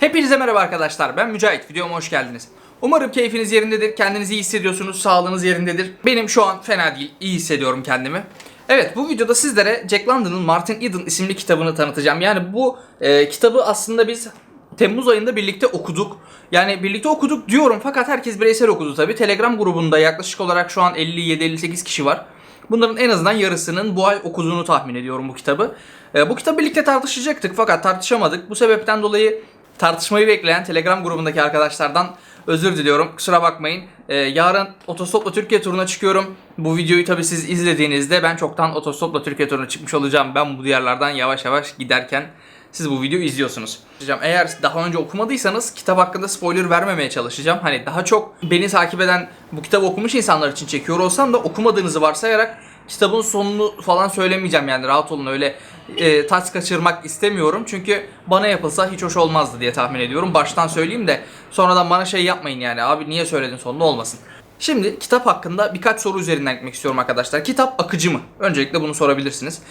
Hepinize merhaba arkadaşlar. Ben Mücahit. Videoma hoş geldiniz. Umarım keyfiniz yerindedir. Kendinizi iyi hissediyorsunuz. Sağlığınız yerindedir. Benim şu an fena değil. İyi hissediyorum kendimi. Evet bu videoda sizlere Jack London'ın Martin Eden isimli kitabını tanıtacağım. Yani bu e, kitabı aslında biz Temmuz ayında birlikte okuduk. Yani birlikte okuduk diyorum fakat herkes bireysel okudu tabi. Telegram grubunda yaklaşık olarak şu an 57-58 kişi var. Bunların en azından yarısının bu ay okuduğunu tahmin ediyorum bu kitabı. E, bu kitabı birlikte tartışacaktık fakat tartışamadık. Bu sebepten dolayı tartışmayı bekleyen Telegram grubundaki arkadaşlardan özür diliyorum. Kusura bakmayın. E, yarın Otostopla Türkiye turuna çıkıyorum. Bu videoyu tabi siz izlediğinizde ben çoktan Otostopla Türkiye turuna çıkmış olacağım. Ben bu diyarlardan yavaş yavaş giderken siz bu videoyu izliyorsunuz. Eğer daha önce okumadıysanız kitap hakkında spoiler vermemeye çalışacağım. Hani daha çok beni takip eden bu kitabı okumuş insanlar için çekiyor olsam da okumadığınızı varsayarak kitabın sonunu falan söylemeyeceğim yani rahat olun öyle e, taç kaçırmak istemiyorum. Çünkü bana yapılsa hiç hoş olmazdı diye tahmin ediyorum. Baştan söyleyeyim de sonradan bana şey yapmayın yani abi niye söyledin sonunu olmasın. Şimdi kitap hakkında birkaç soru üzerinden gitmek istiyorum arkadaşlar. Kitap akıcı mı? Öncelikle bunu sorabilirsiniz.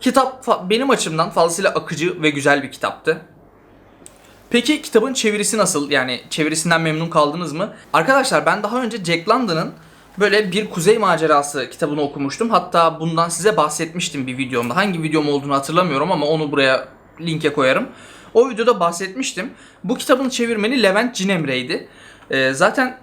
Kitap benim açımdan fazlasıyla akıcı ve güzel bir kitaptı. Peki kitabın çevirisi nasıl? Yani çevirisinden memnun kaldınız mı? Arkadaşlar ben daha önce Jack London'ın böyle bir kuzey macerası kitabını okumuştum. Hatta bundan size bahsetmiştim bir videomda. Hangi videom olduğunu hatırlamıyorum ama onu buraya linke koyarım. O videoda bahsetmiştim. Bu kitabın çevirmeni Levent Cinemre'ydi. Ee, zaten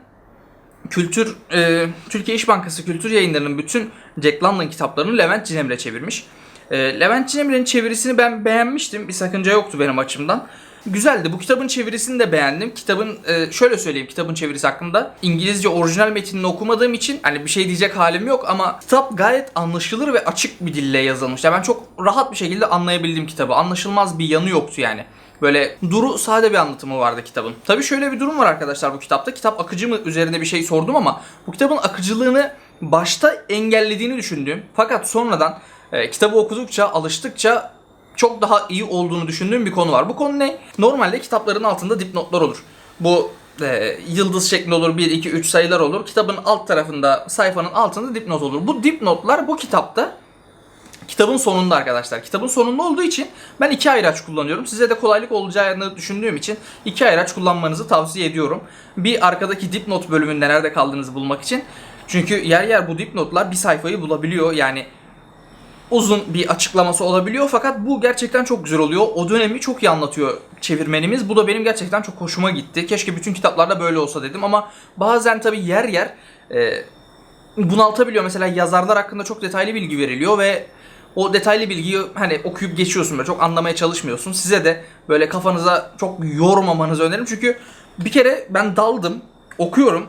Kültür e, Türkiye İş Bankası Kültür Yayınları'nın bütün Jack London kitaplarını Levent Cinemre çevirmiş. E, Levent Cinemre'nin çevirisini ben beğenmiştim. Bir sakınca yoktu benim açımdan. Güzeldi. Bu kitabın çevirisini de beğendim. Kitabın e, şöyle söyleyeyim kitabın çevirisi hakkında. İngilizce orijinal metnini okumadığım için hani bir şey diyecek halim yok ama kitap gayet anlaşılır ve açık bir dille yazılmış. Yani ben çok rahat bir şekilde anlayabildim kitabı. Anlaşılmaz bir yanı yoktu yani. Böyle duru sade bir anlatımı vardı kitabın. Tabi şöyle bir durum var arkadaşlar bu kitapta. Kitap akıcı mı üzerine bir şey sordum ama bu kitabın akıcılığını başta engellediğini düşündüğüm fakat sonradan e, kitabı okudukça, alıştıkça çok daha iyi olduğunu düşündüğüm bir konu var. Bu konu ne? Normalde kitapların altında dipnotlar olur. Bu e, yıldız şeklinde olur, 1, 2, 3 sayılar olur. Kitabın alt tarafında, sayfanın altında dipnot olur. Bu dipnotlar bu kitapta Kitabın sonunda arkadaşlar. Kitabın sonunda olduğu için ben iki ayraç kullanıyorum. Size de kolaylık olacağını düşündüğüm için iki ayraç kullanmanızı tavsiye ediyorum. Bir arkadaki dipnot bölümünde nerede kaldığınızı bulmak için. Çünkü yer yer bu dipnotlar bir sayfayı bulabiliyor. Yani uzun bir açıklaması olabiliyor fakat bu gerçekten çok güzel oluyor. O dönemi çok iyi anlatıyor çevirmenimiz. Bu da benim gerçekten çok hoşuma gitti. Keşke bütün kitaplarda böyle olsa dedim ama bazen tabii yer yer e, bunaltabiliyor. Mesela yazarlar hakkında çok detaylı bilgi veriliyor ve o detaylı bilgiyi hani okuyup geçiyorsun böyle çok anlamaya çalışmıyorsun. Size de böyle kafanıza çok yormamanızı öneririm. Çünkü bir kere ben daldım, okuyorum,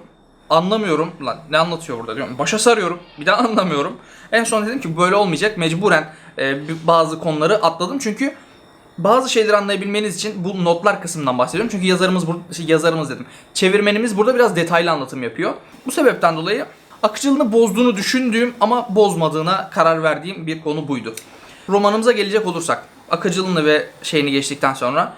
anlamıyorum. Lan ne anlatıyor burada diyorum. Başa sarıyorum, bir daha anlamıyorum. En son dedim ki böyle olmayacak. Mecburen e, bazı konuları atladım. Çünkü bazı şeyleri anlayabilmeniz için bu notlar kısmından bahsediyorum. Çünkü yazarımız burada şey, yazarımız dedim. Çevirmenimiz burada biraz detaylı anlatım yapıyor. Bu sebepten dolayı akıcılığını bozduğunu düşündüğüm ama bozmadığına karar verdiğim bir konu buydu. Romanımıza gelecek olursak akıcılığını ve şeyini geçtikten sonra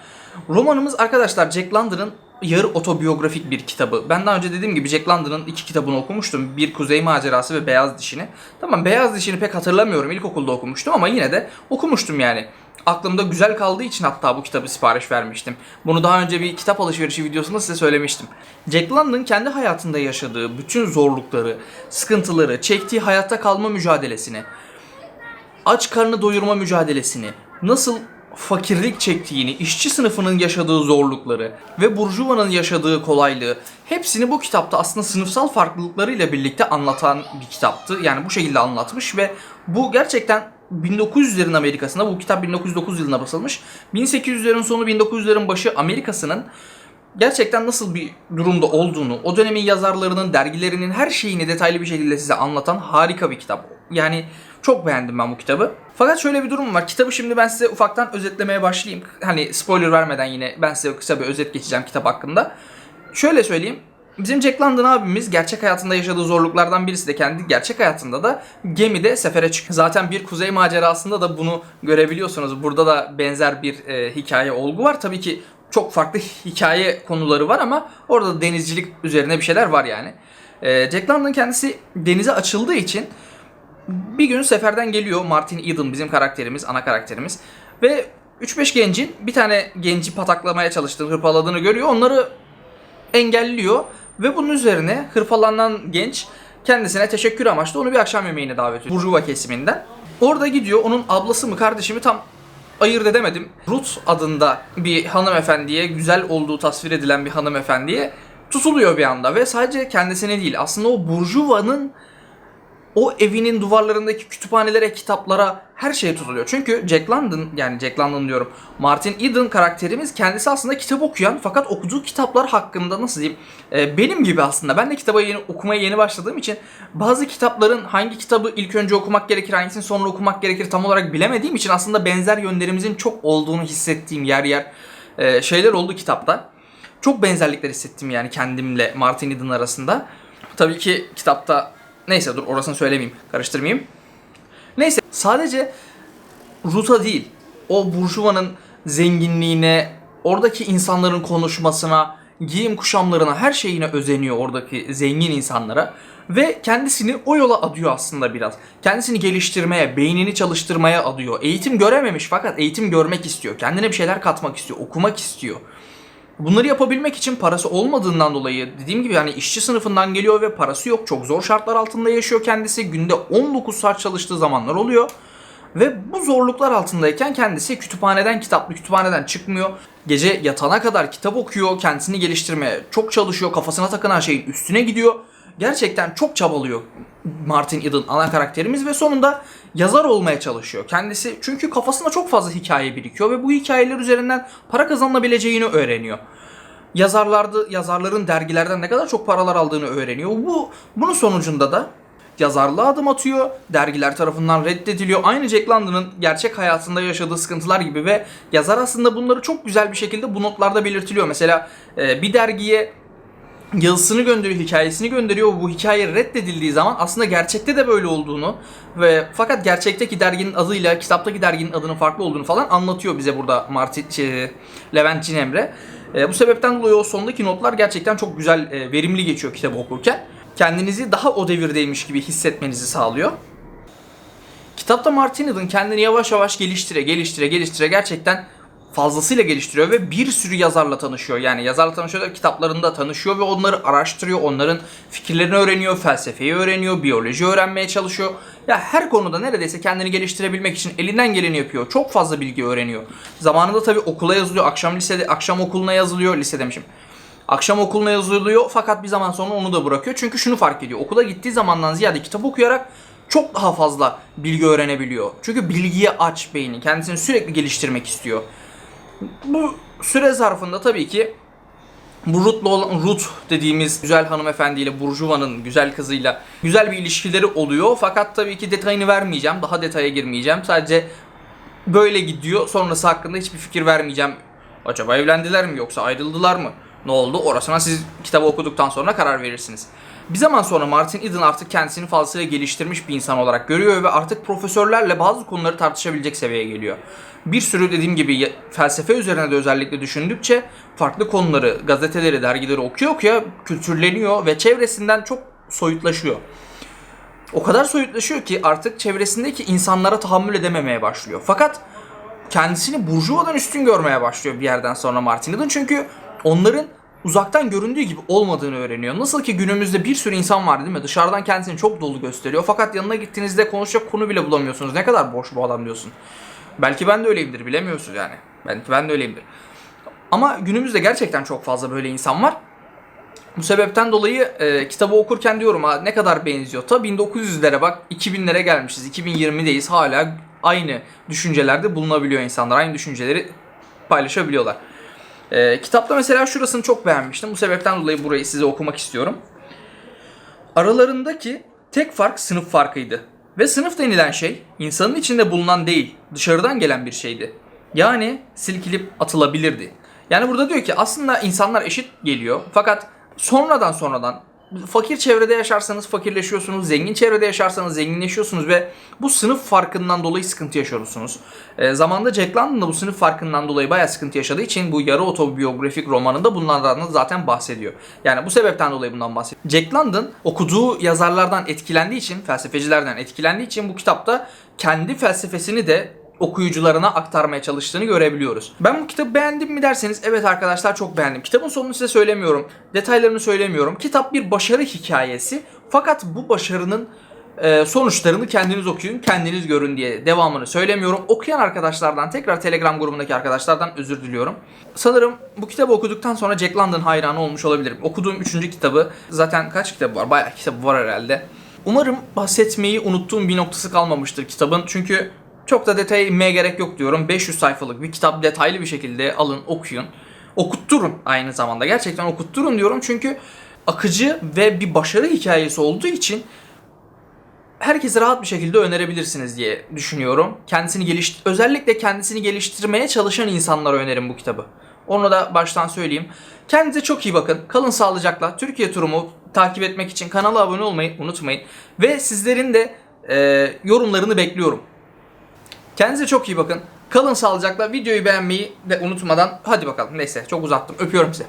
romanımız arkadaşlar Jack London'ın yarı otobiyografik bir kitabı. Ben daha önce dediğim gibi Jack London'ın iki kitabını okumuştum. Bir Kuzey Macerası ve Beyaz Dişini. Tamam Beyaz Dişini pek hatırlamıyorum. İlkokulda okumuştum ama yine de okumuştum yani. Aklımda güzel kaldığı için hatta bu kitabı sipariş vermiştim. Bunu daha önce bir kitap alışverişi videosunda size söylemiştim. Jack London kendi hayatında yaşadığı bütün zorlukları, sıkıntıları, çektiği hayatta kalma mücadelesini, aç karnı doyurma mücadelesini, nasıl fakirlik çektiğini, işçi sınıfının yaşadığı zorlukları ve burjuvanın yaşadığı kolaylığı hepsini bu kitapta aslında sınıfsal farklılıklarıyla birlikte anlatan bir kitaptı. Yani bu şekilde anlatmış ve bu gerçekten 1900'lerin Amerika'sında bu kitap 1909 yılında basılmış. 1800'lerin sonu 1900'lerin başı Amerika'sının gerçekten nasıl bir durumda olduğunu, o dönemin yazarlarının, dergilerinin her şeyini detaylı bir şekilde size anlatan harika bir kitap. Yani çok beğendim ben bu kitabı. Fakat şöyle bir durum var. Kitabı şimdi ben size ufaktan özetlemeye başlayayım. Hani spoiler vermeden yine ben size kısa bir özet geçeceğim kitap hakkında. Şöyle söyleyeyim. Bizim Jack London abimiz gerçek hayatında yaşadığı zorluklardan birisi de kendi gerçek hayatında da gemide sefere çıkıyor. Zaten bir kuzey macerasında da bunu görebiliyorsunuz. Burada da benzer bir e, hikaye olgu var. Tabii ki çok farklı hikaye konuları var ama orada da denizcilik üzerine bir şeyler var yani. E, Jack London kendisi denize açıldığı için bir gün seferden geliyor Martin Eden bizim karakterimiz, ana karakterimiz ve 3-5 gencin bir tane genci pataklamaya çalıştığını, hırpaladığını görüyor. Onları engelliyor ve bunun üzerine hırpalanan genç kendisine teşekkür amaçlı onu bir akşam yemeğine davet ediyor. Burjuva kesiminden. Orada gidiyor onun ablası mı kardeşi mi tam ayırt edemedim. Ruth adında bir hanımefendiye, güzel olduğu tasvir edilen bir hanımefendiye tutuluyor bir anda ve sadece kendisine değil aslında o Burjuva'nın o evinin duvarlarındaki kütüphanelere, kitaplara her şeye tutuluyor. Çünkü Jack London yani Jack London diyorum. Martin Eden karakterimiz kendisi aslında kitap okuyan fakat okuduğu kitaplar hakkında nasıl diyeyim e, benim gibi aslında. Ben de kitaba yeni okumaya yeni başladığım için bazı kitapların hangi kitabı ilk önce okumak gerekir, hangisini sonra okumak gerekir tam olarak bilemediğim için aslında benzer yönlerimizin çok olduğunu hissettiğim yer yer e, şeyler oldu kitapta. Çok benzerlikler hissettim yani kendimle Martin Eden arasında. Tabii ki kitapta neyse dur orasını söylemeyeyim, karıştırmayayım. Neyse sadece Ruta değil, o Burjuva'nın zenginliğine, oradaki insanların konuşmasına, giyim kuşamlarına, her şeyine özeniyor oradaki zengin insanlara. Ve kendisini o yola adıyor aslında biraz. Kendisini geliştirmeye, beynini çalıştırmaya adıyor. Eğitim görememiş fakat eğitim görmek istiyor. Kendine bir şeyler katmak istiyor, okumak istiyor. Bunları yapabilmek için parası olmadığından dolayı dediğim gibi yani işçi sınıfından geliyor ve parası yok. Çok zor şartlar altında yaşıyor kendisi. Günde 19 saat çalıştığı zamanlar oluyor. Ve bu zorluklar altındayken kendisi kütüphaneden kitaplı kütüphaneden çıkmıyor. Gece yatana kadar kitap okuyor, kendisini geliştirmeye çok çalışıyor, kafasına takılan şeyin üstüne gidiyor. Gerçekten çok çabalıyor Martin Eden ana karakterimiz ve sonunda yazar olmaya çalışıyor. Kendisi çünkü kafasında çok fazla hikaye birikiyor ve bu hikayeler üzerinden para kazanabileceğini öğreniyor. Yazarlarda yazarların dergilerden ne kadar çok paralar aldığını öğreniyor. Bu bunun sonucunda da yazarlığa adım atıyor. Dergiler tarafından reddediliyor. Aynı Jack London'ın gerçek hayatında yaşadığı sıkıntılar gibi ve yazar aslında bunları çok güzel bir şekilde bu notlarda belirtiliyor. Mesela e, bir dergiye yazısını gönderiyor, hikayesini gönderiyor. Bu hikaye reddedildiği zaman aslında gerçekte de böyle olduğunu ve fakat gerçekteki derginin adıyla kitaptaki derginin adının farklı olduğunu falan anlatıyor bize burada Martin şey, Levent Cinemre. E, bu sebepten dolayı o sondaki notlar gerçekten çok güzel, e, verimli geçiyor kitabı okurken. Kendinizi daha o devirdeymiş gibi hissetmenizi sağlıyor. Kitapta Martin Eden kendini yavaş yavaş geliştire, geliştire, geliştire gerçekten fazlasıyla geliştiriyor ve bir sürü yazarla tanışıyor. Yani yazarla tanışıyor da kitaplarında tanışıyor ve onları araştırıyor. Onların fikirlerini öğreniyor, felsefeyi öğreniyor, biyoloji öğrenmeye çalışıyor. Ya her konuda neredeyse kendini geliştirebilmek için elinden geleni yapıyor. Çok fazla bilgi öğreniyor. Zamanında tabii okula yazılıyor. Akşam lisede, akşam okuluna yazılıyor. Lise demişim. Akşam okuluna yazılıyor fakat bir zaman sonra onu da bırakıyor. Çünkü şunu fark ediyor. Okula gittiği zamandan ziyade kitap okuyarak çok daha fazla bilgi öğrenebiliyor. Çünkü bilgiye aç beyni. Kendisini sürekli geliştirmek istiyor. Bu süre zarfında tabii ki bu Ruth'la olan Ruth dediğimiz güzel hanımefendiyle Burjuva'nın güzel kızıyla güzel bir ilişkileri oluyor. Fakat tabii ki detayını vermeyeceğim. Daha detaya girmeyeceğim. Sadece böyle gidiyor. Sonrası hakkında hiçbir fikir vermeyeceğim. Acaba evlendiler mi yoksa ayrıldılar mı? Ne oldu? Orasına siz kitabı okuduktan sonra karar verirsiniz. Bir zaman sonra Martin Eden artık kendisini fazlasıyla geliştirmiş bir insan olarak görüyor ve artık profesörlerle bazı konuları tartışabilecek seviyeye geliyor. Bir sürü dediğim gibi felsefe üzerine de özellikle düşündükçe farklı konuları, gazeteleri, dergileri okuyor okuya kültürleniyor ve çevresinden çok soyutlaşıyor. O kadar soyutlaşıyor ki artık çevresindeki insanlara tahammül edememeye başlıyor. Fakat kendisini Burjuva'dan üstün görmeye başlıyor bir yerden sonra Martin. Çünkü onların uzaktan göründüğü gibi olmadığını öğreniyor. Nasıl ki günümüzde bir sürü insan var değil mi? Dışarıdan kendisini çok dolu gösteriyor. Fakat yanına gittiğinizde konuşacak konu bile bulamıyorsunuz. Ne kadar boş bu adam diyorsun. Belki ben de öyleyimdir bilemiyorsunuz yani. Belki ben de öyleyimdir. Ama günümüzde gerçekten çok fazla böyle insan var. Bu sebepten dolayı e, kitabı okurken diyorum ha ne kadar benziyor. Ta 1900'lere bak 2000'lere gelmişiz. 2020'deyiz hala aynı düşüncelerde bulunabiliyor insanlar. Aynı düşünceleri paylaşabiliyorlar. E, kitapta mesela şurasını çok beğenmiştim. Bu sebepten dolayı burayı size okumak istiyorum. Aralarındaki tek fark sınıf farkıydı. Ve sınıf denilen şey insanın içinde bulunan değil, dışarıdan gelen bir şeydi. Yani silkilip atılabilirdi. Yani burada diyor ki aslında insanlar eşit geliyor fakat sonradan sonradan fakir çevrede yaşarsanız fakirleşiyorsunuz, zengin çevrede yaşarsanız zenginleşiyorsunuz ve bu sınıf farkından dolayı sıkıntı yaşıyorsunuz. E, zamanda Jack London da bu sınıf farkından dolayı bayağı sıkıntı yaşadığı için bu yarı otobiyografik romanında bunlardan da zaten bahsediyor. Yani bu sebepten dolayı bundan bahsediyor. Jack London okuduğu yazarlardan etkilendiği için, felsefecilerden etkilendiği için bu kitapta kendi felsefesini de okuyucularına aktarmaya çalıştığını görebiliyoruz. Ben bu kitabı beğendim mi derseniz evet arkadaşlar çok beğendim. Kitabın sonunu size söylemiyorum. Detaylarını söylemiyorum. Kitap bir başarı hikayesi. Fakat bu başarının e, sonuçlarını kendiniz okuyun, kendiniz görün diye devamını söylemiyorum. Okuyan arkadaşlardan, tekrar Telegram grubundaki arkadaşlardan özür diliyorum. Sanırım bu kitabı okuduktan sonra Jack London hayranı olmuş olabilirim. Okuduğum üçüncü kitabı, zaten kaç kitabı var? Bayağı kitabı var herhalde. Umarım bahsetmeyi unuttuğum bir noktası kalmamıştır kitabın. Çünkü çok da detaya inmeye gerek yok diyorum. 500 sayfalık bir kitap detaylı bir şekilde alın, okuyun. Okutturun aynı zamanda. Gerçekten okutturun diyorum çünkü akıcı ve bir başarı hikayesi olduğu için herkese rahat bir şekilde önerebilirsiniz diye düşünüyorum. Kendisini geliş özellikle kendisini geliştirmeye çalışan insanlara önerim bu kitabı. Onu da baştan söyleyeyim. Kendinize çok iyi bakın. Kalın sağlıcakla. Türkiye turumu takip etmek için kanala abone olmayı unutmayın. Ve sizlerin de e, yorumlarını bekliyorum. Kendinize çok iyi bakın. Kalın sağlıcakla. Videoyu beğenmeyi de unutmadan. Hadi bakalım. Neyse çok uzattım. Öpüyorum sizi.